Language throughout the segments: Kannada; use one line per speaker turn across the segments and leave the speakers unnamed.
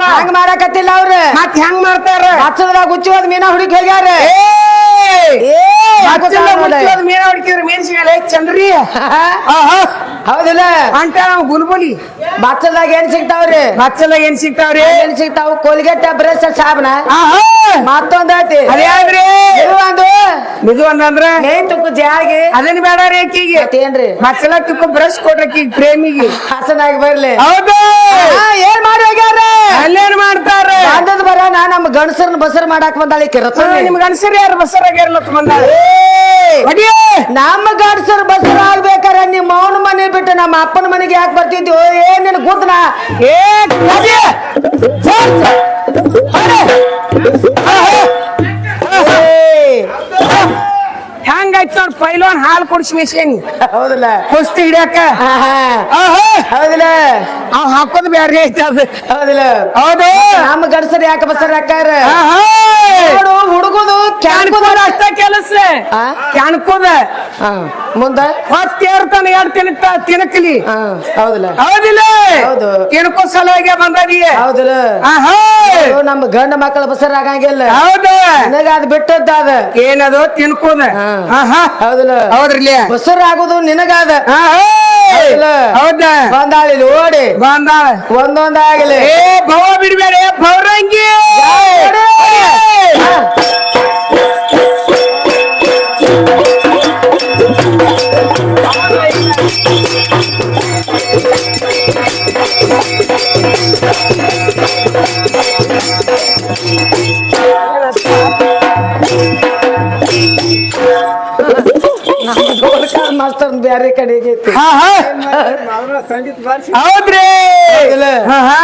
ಹಂಗ ಮಾಡಕತ್ತಿಲ್ಲ ಅವ್ರ.
ಮತ್ ಹೆಂಗ್ ಮಾಡ್ತಾರ?
ಹಚ್ಚದ್ರಾಗ ಹುಚ್ಚಿ ಹೋದ್ ಮೀನಾ ಹುಡುಕಿ ಹೋಗ್ಯಾರ.
ಮೀನಾ
ಏ
ಮೀನ್ ಸಿಗಲ್ಲ ಹೊಡಿಕಿದ್ರ ಚಂದ್ರಿ. ಆಹಾ
ಹೌದಿಲ್ಲ?
ಅಂತ ನಾವು ಗುಲ್ಗುಲಿ
ಬಚ್ಚದಾಗ ಏನ್ ಸಿಗ್ತಾವ್ರಿ?
ಬಚ್ಚಲ್ದಾಗ ಏನ್ ಸಿಗ್ತಾವ್ರಿ?
ಏನ್ ಸಿಗ್ತಾವ್? ಕೋಲ್ಗೆಟ್ಟ ಬ್ರಷ್ ಸಾಬನ. ಮತ್ತೊಂದ್ ಐತಿ. ಅದೇ ಒಂದು
ಇದು ಒಂದಂದ್ರ
ಮೇನ್ ತುಕ್ಕು ಜಾಗಿ
ಅದನ್ನ ಬೇಡ ರೀ ಆಕಿಗೆ
ಮತ್ತೇನ್ರಿ?
ಮಚ್ಚಲ ತಿಕ್ಕು ಬ್ರಷ್ ಕೊಡ್ರಕಿ ಪ್ರೇಮಿಗೆ.
ಹಸನಾಗಿ ಬರ್ಲಿ.
ಹೌದು.
ಏನ್ ಮಾಡಿ ಹೋಗ್ಯಾರ
ಅಲ್ಲೇನ್ ಮಾಡ್ತಾರ?
ಅಂದದ್ ಬರ ನಾ ನಮ್ಮ ಗಣಸರ್ನ ಬಸರ್ ಮಾಡಾಕ್ ಬಂದಾಳಿ ಕಿರತ
ನಿಮ್ಗೆ ಅನ್ಸರಿ ಯಾರು ಬಂದಾಳೆ ಬಂದ ಅಡಿಯೇ
ನಮ್ಮ ಗಣಸರ್ ಬಸರ್ ಆಗ್ಬೇಕಾರ ನಿಮ್ಮ ಅವನ ಮನೆ ಬಿಟ್ಟು ನಮ್ಮ ಅಪ್ಪನ ಮನೆಗೆ ಯಾಕೆ ಬರ್ತಿದ್ವಿ ಏನ್ ನಿನ್ ಗುದ್ನ.
ಏ ಹೆಂಗಾಯ್ತು ನೋಡ್ ಪೈಲೋನ್ ಹಾಲು ಕುಡಿಸಿ ಮಿಷಿನ್.
ಹೌದಲ್ಲ.
ಕುಸ್ತಿ ಹಿಡಿಯಕ?
ಹೌದಿಲ್ಲ.
ಅವ್ ಹಾಕೋದ್ ಬ್ಯಾರೆ ಐತೆ ಅದು.
ಹೌದಿಲ್ಲ.
ಹೌದು.
ನಮ್ಮ ಗಂಡಸರ್ ಯಾಕೆ ಬಸರ್ ಹಾಕಾರ
ಆಹಾ!
ನೋಡು ಹುಡುಗುದು ಕ್ಯಾನ್ಕುದ
ಅಷ್ಟ ಕೆಲಸ? ಕ್ಯಾನ್ಕೋದ.
ಹಾ ಕೇರ್
ಹೊತ್ತೇರ್ತಾನ ಎರಡು ತಿನ್ ತಿನ್ನಕಲಿ
ಹೌದಿಲ್ಲ.
ಹೌದಿಲ್ಲ.
ಹೌದು.
ತಿನ್ಕೋ ಸಲುವಾಗಿ ಬಂದದಿಯ
ಹೌದಿಲ್ಲ. ನಮ್ಮ ಗಂಡ ಮಕ್ಕಳ ಬಸರ್ ಆಗಂಗಿಲ್ಲ.
ಹೌದು.
ನನಗ ಅದ್ ಬಿಟ್ಟದ್ದ ಅದ.
ಏನದು? ತಿನ್ಕೋದ.
ಹೌದಿಲ್ಲ.
ಹೌದ್ರಲ್ಲಿ?
ಬಸರ್ ಆಗೋದು ನಿನಗಾದ?
ಹೌದ.
ಬಂದಾಳಿ ಓಡಿ.
ಬಂದಾಳ.
ಒಂದೊಂದಾಗಲಿ.
ಏ ಭವ ಬಿಡ್ಬೇಡ ಭವರಂಗಿ ಹಾ ಹಾ. ಹೌದ್ರಿ? ಹಾ, ಹಾ.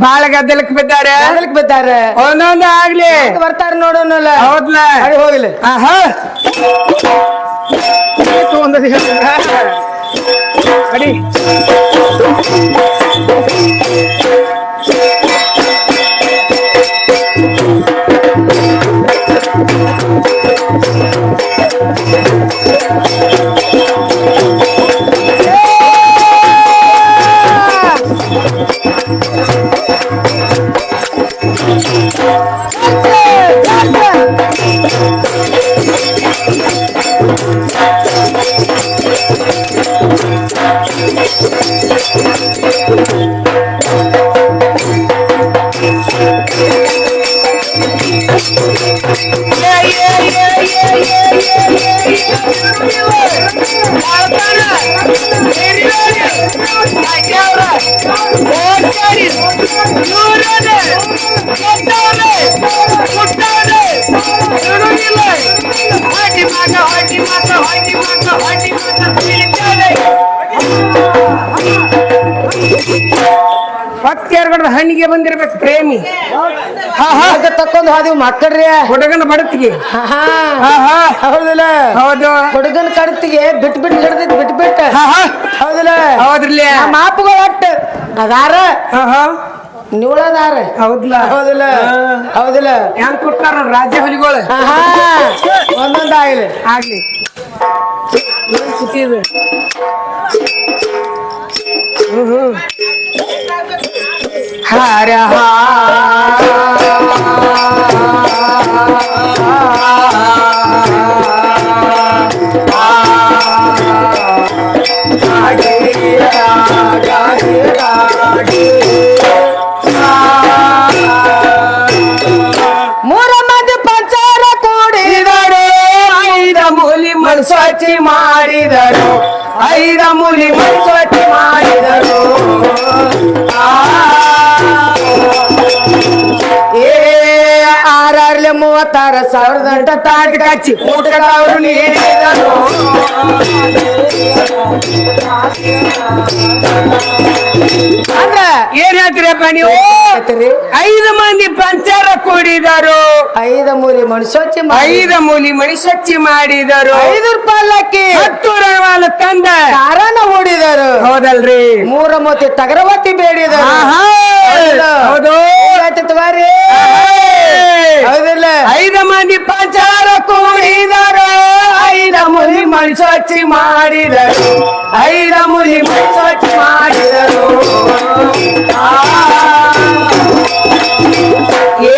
ಬಾಳ ಗದ್ದಲಕ್ ಬಿದ್ದಾರೆ?
ಬಿದ್ದಾರೆ.
ಒಂದೊಂದು ಆಗ್ಲಿ.
ಬರ್ತಾರ ನೋಡೋನಲ್ಲ?
ಹೌದ್ಲ.
ಅಡಿ ಹೋಗ್ಲಿ.
ಹಾ ಆಯ್ತು, ಒಂದೊಂದು ಹೇಳು. ಭಕ್ತಿಯರ್ಗಡ ಹಣ್ಣಿಗೆ ಬಂದಿರ್ಬೇಕು ಪ್ರೇಮಿ. ಹಾ ಹಾ.
ಹಾಗೆ ತಕ್ಕೊಂಡ್ ಹೋದಿವ್ ಮಕ್ಕಳ್ರಿ
ಹುಡುಗನ ಬಡತಿಗೆ.
ಹಾ
ಹಾ. ಹಾ
ಹೌದಿಲ್ಲ.
ಹೌದು.
ಹುಡುಗನ ಕಡತ್ಗೆ ಬಿಟ್ ಬಿಟ್ ಹಿಡ್ದಿದ್ ಬಿಟ್ ಬಿಟ್.
ಹಾ ಹಾ.
ಹೌದಿಲ್ಲ.
ಹೌದ್ರಲ್ಲಿ.
ಮಾಪುಗಳು ಒಟ್ಟು ಅದಾರ
ಹಾ ಹಾ.
ನೀಳದಾರ
ಹೌದ್ಲ?
ಹೌದಿಲ್ಲ. ಹೌದಿಲ್ಲ.
ಹೆಂಗ್ ಕೊಟ್ಟಾರ ನೋಡ್ ರಾಜ್ಯ ಹುಲಿಗಳು?
ಒಂದೊಂದು ಆಗಲಿ.
ಆಗ್ಲಿ. ಏನ್ ಇದು? ಹ್ಮ್ ಹ್ಮ್. ಹರ
ಮೂರ ಮೂವತ್ತಾರ ಸಾವಿರದ
ದೊಡ್ಡ ತಾಟಿ ಕಚ್ಚಿ. ಊಟದವರು ನೀಡಿದರು
ಅಂದ್ರ
ಏನ್ ಹೇಳ್ತೀರಪ್ಪ ನೀವು? ಐದು ಮಂದಿ ಪಂಚಾರ ಕೂಡಿದರು.
ಐದು ಮೂಲಿ ಮನುಷ್ಯ
ಐದು ಮೂಲಿ ಮನುಷ್ಯ ಮಾಡಿದರು.
ಐದು ರೂಪಾಯಿ
ಹತ್ತು ರೂಪಾಯಿ ತಂದ.
ಕಾರಣ ಓಡಿದರು
ಹೌದಲ್ರಿ?
ಮೂರ ಮೂತಿ ತಗರವತಿ ಬೇಡಿದರು.
ಹೌದು. ಐದ ಮಂದಿ ಪಂಚಾರ ಕೂಡಿದರು. ಐದ ಮುನಿ ಮಣಿ ಸ್ವಚ್ಛ ಮಾಡಿದರು. ಐದ ಮುನಿ ಮಣಿ ಸ್ವಚ್ಛ ಮಾಡಿದರು ಏ,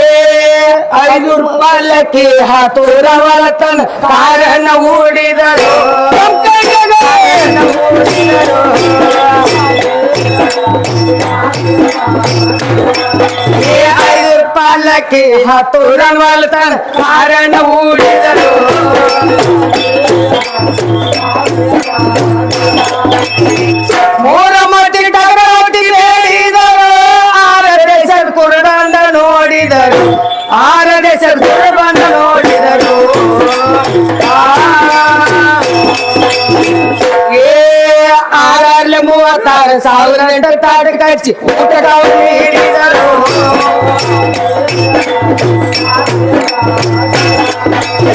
ಐದು ರೂಪಾಯಿ ಹಾತೂರವತನ ಕಾರಣ ಓಡಿದರು ಓಡಿದರು ಹೂಡಿದರು. ಏ ಐದು ಪಾಲಕಿ ಹಾತುರವಳ ತನ್ನ ಕಾರಣ ಹೂಡಿದರು ಮೂರ ಮತಿ ಟಗರೊಟ್ಟಿ ಹೇಳಿದರು ಆರ ದೇಶದ ಕುರುಡಂದ ನೋಡಿದರು ಆರ ದೇಶದ ಕುರುಡಂದ ನೋಡಿದರು ಆ, ಏ ಆರಲ್ಲಿ ಮೂವತ್ತಾರು ಸಾವಿರ ಎಂಟು ತಾಟ ಕಚ್ಚಿ ಊಟದ ಅವ್ರು ನೀಡಿದರು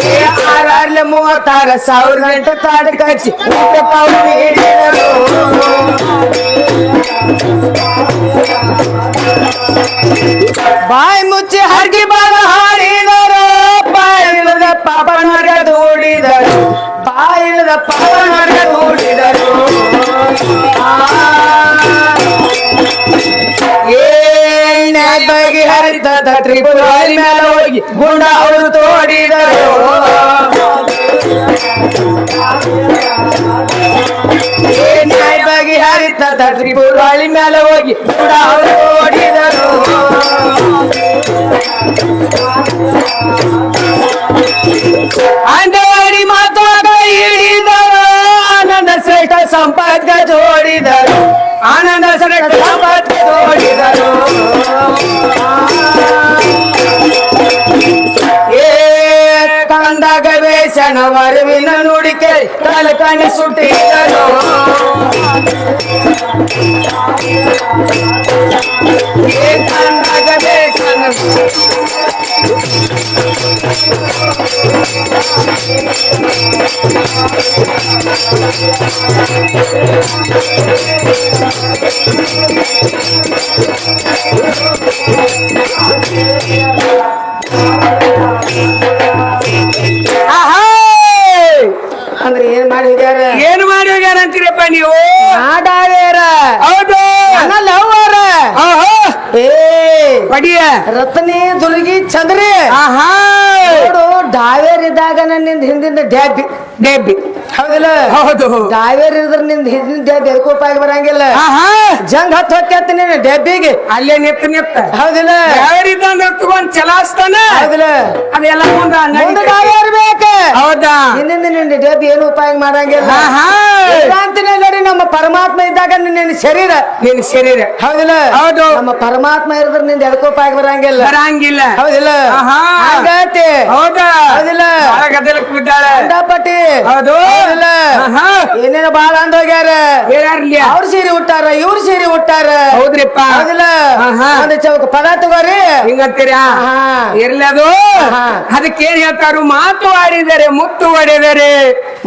ಏ ಆರಲ್ಲಿ ಮೂವತ್ತಾರು ಸಾವಿರ ಗಂಟೆ ತಾಟ ಕಚ್ಚಿ ಊಟದ ಅವ್ರು ಬಾಯಿ ಮುಚ್ಚಿ ಹರಗಿ ಹರಿದ ತ್ರಿಪುರಾರಿ ಮೇಲೆ ಹೋಗಿ ಗುಂಡ ಅವರು ತೋಡಿದರು. ಏನ ಬಗೆ ಹರಿತದ ತ್ರಿಪುರಾಳಿ ಮೇಲೆ ಹೋಗಿ ಗುಂಡ ಅವರು ತೋಡಿದರು. ಅಂಡವಾಡಿ வரவின
நுடிக்க தலைக்காணி
சுட்டிங்களோ
கண்ணகவே
கண்ண
ರತ್ನಿ ದುರ್ಗಿ ಚಂದ್ರಿ.
ಆಹಾ.
ನೋಡು ಡಾವೇರ್ ಇದ್ದಾಗ ನಿಂದ ಹಿಂದಿಂದ ಡ್ಯಾಬಿ
ಡೆಬ್ಬಿ
ಹೌದಿಲ್ಲ?
ಹೌದು.
ಡಾವೇರ್ ಇದ್ರ ನಿಂದ ಹಿಂದಿನ ಡ್ಯಾಬಿ ಆಗಿ ಬರಂಗಿಲ್ಲ.
ಆಹಾ.
ಜಂಗ್ ಹತ್ತು ಹೊಕ್ಕೇತ್ ನೀನು ಡ್ಯಾಬಿಗೆ.
ಅಲ್ಲೇ ನಿತ್ತ ನಿತ್ತ
ಹೌದಿಲ್ಲ?
ಯಾರಿದ್ದಂದ್ರೆ ತಗೊಂಡ್ ಚಲಾಸ್ತಾನ?
ಹೌದಿಲ್ಲ.
ಅದೆಲ್ಲ ಮುಂದ
ಮುಂದೆ ಡಾವೇರ್ ಬೇಕ.
ಹೌದಾ?
ಹಿಂದಿಂದ ನಿನ್ನ ಡ್ಯಾಬಿ ಏನು ಉಪಾಯ ಮಾಡಂಗಿಲ್ಲ. ಅಂತೀನಿ ನೋಡಿ ನಮ್ಮ ಪರಮಾತ್ಮ ಇದ್ದಾಗ ನಿನ್ನ ಶರೀರ
ನಿನ್ ಶರೀರ.
ಹೌದಿಲ್ಲ?
ಹೌದು.
ನಮ್ಮ ಪರಮಾತ್ಮ ಇರಿದ್ರೆ ನಿಂದ ಎದಕೋಪಾಗಿ ಬರಂಗಿಲ್ಲ.
ಬರಂಗಿಲ್ಲ.
ಹೌದಿಲ್ಲ. ಹಂಗಾತಿ.
ಹೌದಾ.
ಹೌದಿಲ್ಲ?
ಗದ್ದಲಕ್ ಬಿದ್ದಾಳೆ
ಅಂಡಪಟ್ಟಿ
ಹೌದು.
ಹೌದಿಲ್ಲ. ಏನೇನ ಬಾಳ ಅಂದೋಗ್ಯಾರ
ಹೋಗ್ಯಾರ.
ಅವ್ರ ಸೀರೆ ಉಟ್ಟಾರ ಇವ್ರ ಸೀರೆ ಉಟ್ಟಾರ.
ಹೌದ್ರಿಪ್ಪ.
ಹೌದಿಲ್ಲ. ಒಂದು ಚೌಕ ಪದ ತಗೋರಿ.
ಹಿಂಗಂತೀರ. ಇರ್ಲಿ ಅದು.
ಅದಕ್ಕೆ
ಅದಕ್ಕೇನ್ ಹೇಳ್ತಾರು ಮಾತು ಆಡಿದರೆ ಮುತ್ತು ಹೊಡೆದರೆ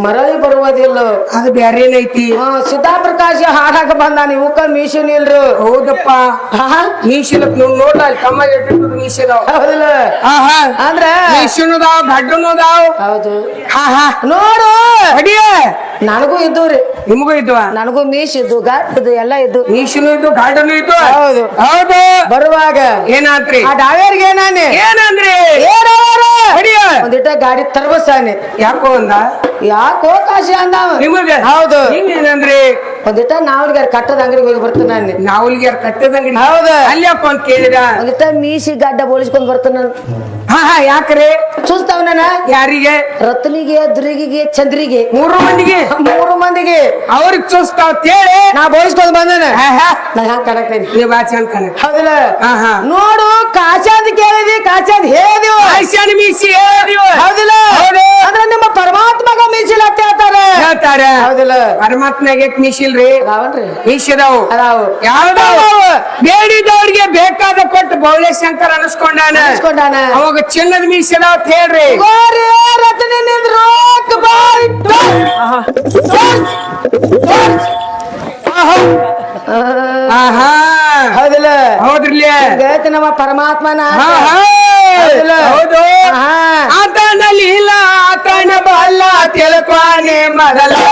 ಮರಳಿ ಬರುವುದಿಲ್ಲ.
ಅದು ಬ್ಯಾರೇನೈತಿ?
ಹಾ, ಸಿದ್ದಾಪ್ರಕಾಶ ಹಾಡಾಕ ಬಂದ ಇವಕ್ಕ ಮೀಶನ್ ಇಲ್ರು.
ಹೌದಪ್ಪ
ಆಹಾ.
ನೋಡ್ಲಿ ನೀವು ನೋಡ್ಲ ಅಲ್ಲಿ ತಮ್ಮ ಅಂದ್ರೆ
ಹೌದಿಲ್ಲ. ಅಂದ್ರ
ಮೀಸಿನದಾವ್
ಹೌದು. ನೋಡು.
ಅಡಿಯ.
ನನಗೂ ಇದ್ದು ರೀ.
ನಿಮಗೂ ಇದ್ವ
ನನಗೂ ಮೀಸ್ ಇದ್ದು ಗಾಟ್ ಇದ್ದು ಎಲ್ಲ ಇದ್ದು.
ಮೀಸಿನೂ ಇದ್ದು ಗಾರ್ಡನ್ ಇದ್ದು?
ಹೌದು.
ಹೌದು.
ಬರುವಾಗ.
ಏನಾತ್ರಿ
ಆ ಡಾವೇರ್ಗೆ ಏನಾನೆ?
ಏನಂದ್ರಿ?
ಏನವ್ರ?
ಅಡಿಯ.
ಒಂದಿಟ್ಟ ಗಾಡಿ ತರ್ಬಸಾನೆ
ಯಾಕೋ ಅಂದ?
ಯಾಕೋ ಕಾಶಿ ಅಂದ
ನಿಮಗೆ?
ಹೌದು.
ಹಿಂಗೇನಂದ್ರಿ?
ಒಂದಿಟ್ಟ ನಾವ್ರಿಗೆ ಕಟ್ಟದ ಅಂಗಡಿಗೆ ಹೋಗಿ ಬರ್ತಾನೆ ನಾನು.
ನಾವಲ್ಗೆ ಕಟ್ಟದಂಗಡಿ
ಹೌದು.
ಅಲ್ಲಿ ಅಪ್ಪ ಅಂತ ಕೇಳಿದ.
ಒಂದಿಟ್ಟ ಮೀಸಿ ಗಡ್ಡ ಬೋಳಿಸ್ಕೊಂಡ್ ಬರ್ತಾನ
ಹಾ ಹಾ ಯಾಕ್ರಿ?
ಸುಸ್ತವ ನಾನ?
ಯಾರಿಗೆ?
ರತ್ನಿಗೆ ದುರ್ಗಿಗೆ ಚಂದ್ರಿಗೆ.
ಮೂರು ಮಂದಿಗೆ?
ಮೂರು ಮಂದಿಗೆ.
ಅವ್ರಿಗೆ ಅಂತ ಹೇಳಿ
ನಾ ಬೋಳಿಸ್ಕೊಂಡ್ ಬಂದೇನೆ.
ಹಾ ಹಾ.
ನಾ ಹ್ಯಾಂಗ ಕಡಕ್ತೇನೆ
ನೀವು ಆಚೆ ಅನ್ಕಣ
ಹೌದಿಲ್ಲ?
ಹಾ ಹಾ.
ನೋಡು ಕಾಚಾದ್ ಹೇಳಿದಿವ.
ಆಯ್ಸಾನ ಮೀಸಿ ಹೇಳಿವ
ಹೌದಿಲ್ಲ.
ಹೌದು.
ಅಂದ್ರೆ ನಿಮ್ಮ ಪರಮಾತ್ಮಗ ಮೀಸಿಲ್ಲ ಅಂತ ಹೇಳ್ತಾರೆ.
ಹೇಳ್ತಾರೆ
ಹೌದಿಲ್ಲ
ಪರಮಾತ್ಮಗೆ ಮೀಸಿಲ್ರಿ
ರೀ
ಮೀಸಿದವು.
ಅದಾವು.
ಯಾವ್ದಾವ? ಬೇಡಿದವ್ರಿಗೆ ಬೇಕಾದ ಕೊಟ್ಟು ಬೌಳೆ ಶಂಕರ್ ಅನಿಸ್ಕೊಂಡಾನ.
ಅನ್ಸ್ಕೊಂಡಾನ.
ಅವಾಗ ಚಿನ್ನದ ಮೀಸಿದಾವ್ ಅಂತ ಹೇಳ್ರಿ.
ಗೋರಿ ರತ್ನಿ ನಿಂದ್ರು ಬಾರಿ
ಆಹಾ.
ಹೌದಿಲ್ಲ.
ಹೌದ್ರಲ್ಲ.
ನಮ್ಮ ಪರಮಾತ್ಮನ.
తెలుకోని మరలా.